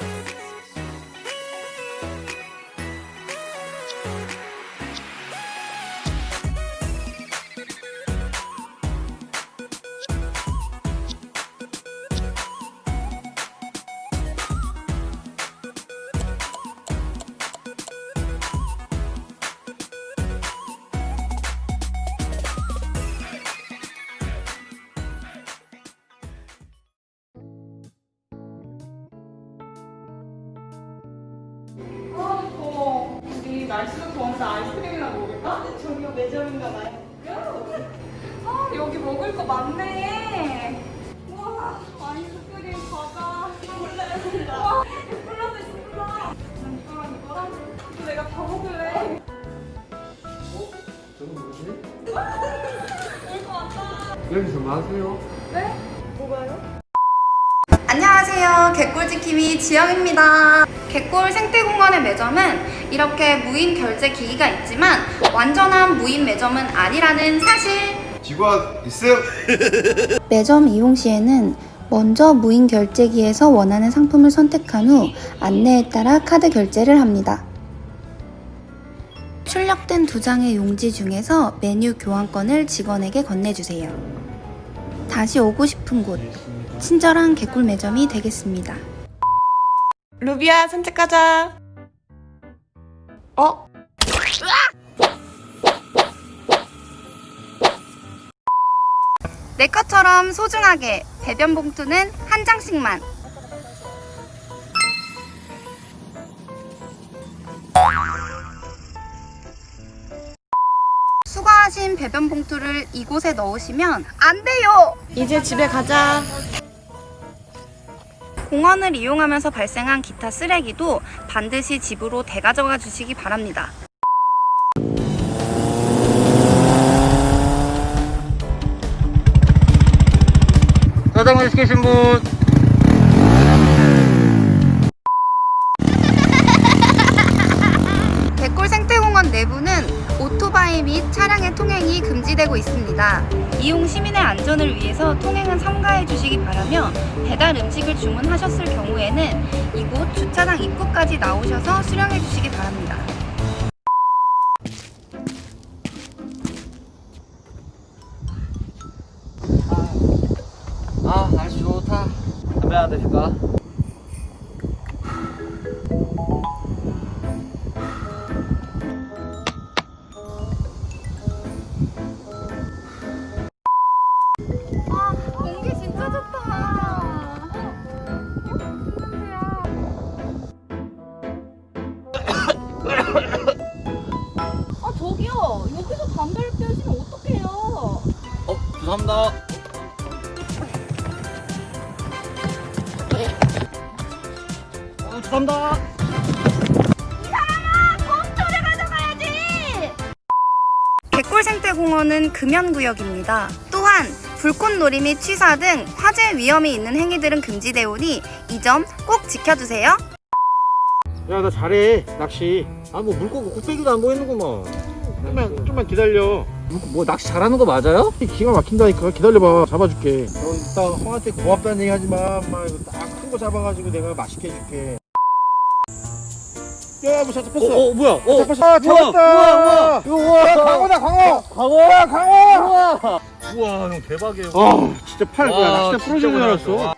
아, 우리 날씨가 더운데 아이스크림이나 먹을까? 저기가 매점인가 봐요. 아, 여기 먹을 거 많네. 우와, 아이스크림, 과자. 몰라요, 몰라. 와, 콜라도 있어, 콜라. 난 이거랑 이거랑 이거 내가 다 먹을래. 저는 뭐지? 올것 같다. 여기서 뭐 하세요? 네? 개꿀지킴이 지영입니다. 개꿀 생태공원의 매점은 이렇게 무인 결제 기기가 있지만 완전한 무인 매점은 아니라는 사실. 직원 있음? 매점 이용 시에는 먼저 무인 결제기에서 원하는 상품을 선택한 후 안내에 따라 카드 결제를 합니다. 출력된 두 장의 용지 중에서 메뉴 교환권을 직원에게 건네주세요. 다시 오고 싶은 곳, 친절한 개꿀 매점이 되겠습니다. 루비야, 산책 가자. 어? 내 것처럼 소중하게 배변 봉투는 한 장씩만. 수거하신 배변 봉투를 이곳에 넣으시면 안 돼요. 이제 집에 가자. 공원을 이용하면서 발생한 기타 쓰레기도 반드시 집으로 대가져가 주시기 바랍니다. 짜장면 시키신 분 통행이 금지되고 있습니다. 이용 시민의 안전을 위해서 통행은 삼가해 주시기 바라며 배달 음식을 주문하셨을 경우에는 이곳 주차장 입구까지 나오셔서 수령해 주시기 바랍니다. 아 날씨 좋다 담배 하나 드실까? 어 죄송합니다 어 죄송합니다 개꿀 생태공원은 금연구역입니다. 또한 불꽃놀이 및 취사 등 화재 위험이 있는 행위들은 금지되오니 이 점 꼭 지켜주세요. 야 나 잘해 낚시 아 뭐 물고기 코빼기도 안 보이는구먼 좀만 좀만 기다려. 뭐 낚시 잘하는 거 맞아요? 기가 막힌다니까. 기다려봐. 잡아줄게. 너 이따 형한테 고맙다는 얘기 하지마. 엄마 이거 딱큰 거 잡아가지고 내가 맛있게 해줄게. 야 뭐 잡혔어? 어, 어 뭐야? 어 잡혔어. 아, 잡았다. 우와, 우와. 우와 야, 광어다 광어 광어 야 광어 우와. 우와 형 대박이에요. 아 진짜 팔 뭐야? 와, 낚시대 진짜 부러진 줄. 알았어. 와.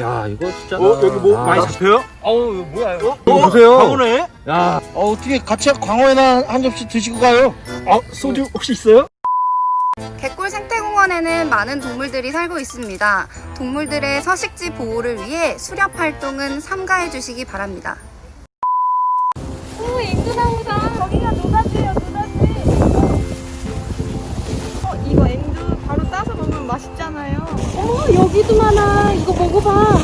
야 이거 진짜 어 여기 뭐 아, 많이 나- 잡혀요? 이거 뭐야 이거? 어, 보세요. 광어네 야 어 어떻게 같이 광어에나 한 접시 드시고 가요 아 소주 혹시 있어요? 개꿀 생태공원에는 많은 동물들이 살고 있습니다. 동물들의 서식지 보호를 위해 수렵 활동은 삼가해 주시기 바랍니다. 오, 앵두나무다. 저기가 노다지예요, 노다지. 어, 이거 앵두 바로 따서 먹으면 맛있잖아요. 어머, 여기도 많아. 이거 먹어봐.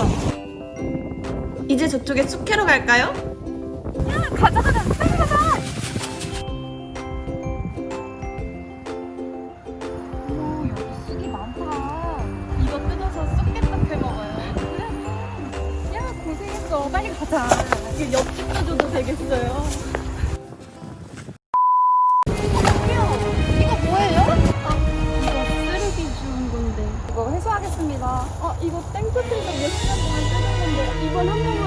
이제 저쪽에 숲캐러 갈까요? 가자, 가자, 빨리 가자. 오, 여기 쑥이 많다. 이거 뜯어서 쑥개떡 해 먹어요. 그래? 야, 고생했어. 빨리 가자. 이거 옆집도 줘도 되겠어요? 이거 뭐예요? 아, 이거 쓰레기 주운 건데. 이거 회수하겠습니다. 아, 이거 땡볕에서 몇 시간 동안 쓰는 건데 이번 한 번만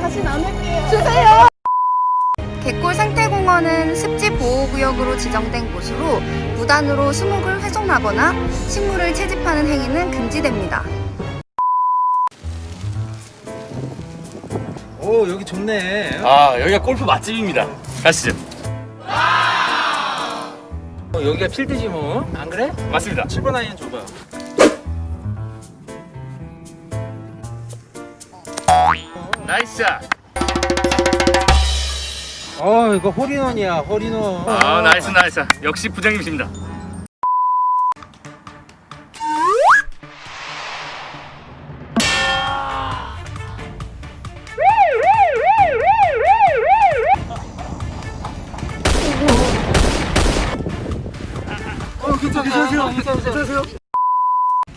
다시 나눌게요. 주세요. 갯골 생태공원은 습지 보호구역으로 지정된 곳으로 무단으로 수목을 훼손하거나 식물을 채집하는 행위는 금지됩니다. 오 여기 좋네. 아 여기가 골프 맛집입니다. 가시죠. 어, 여기가 필드지 뭐. 안 그래? 맞습니다. 7번 아이언 줘봐. 나이스 샷. 어 이거 홀인원이야 홀인원. 아 나이스 나이스 샷. 역시 부장님이십니다.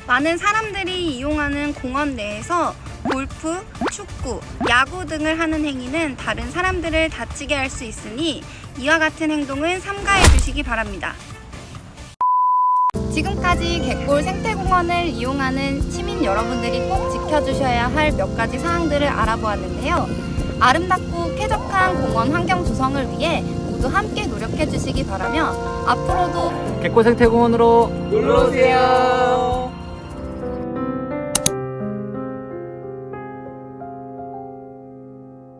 많은 사람들이 이용하는 공원 내에서 골프, 축구, 야구 등을 하는 행위는 다른 사람들을 다치게 할 수 있으니 이와 같은 행동은 삼가해 주시기 바랍니다. 지금까지 갯골 생태공원을 이용하는 시민 여러분들이 꼭 지켜주셔야 할 몇 가지 사항들을 알아보았는데요. 아름답고 쾌적한 공원 환경 조성을 위해 모두 함께 노력해 주시기 바라며 앞으로도 갯골 생태공원으로 놀러 오세요.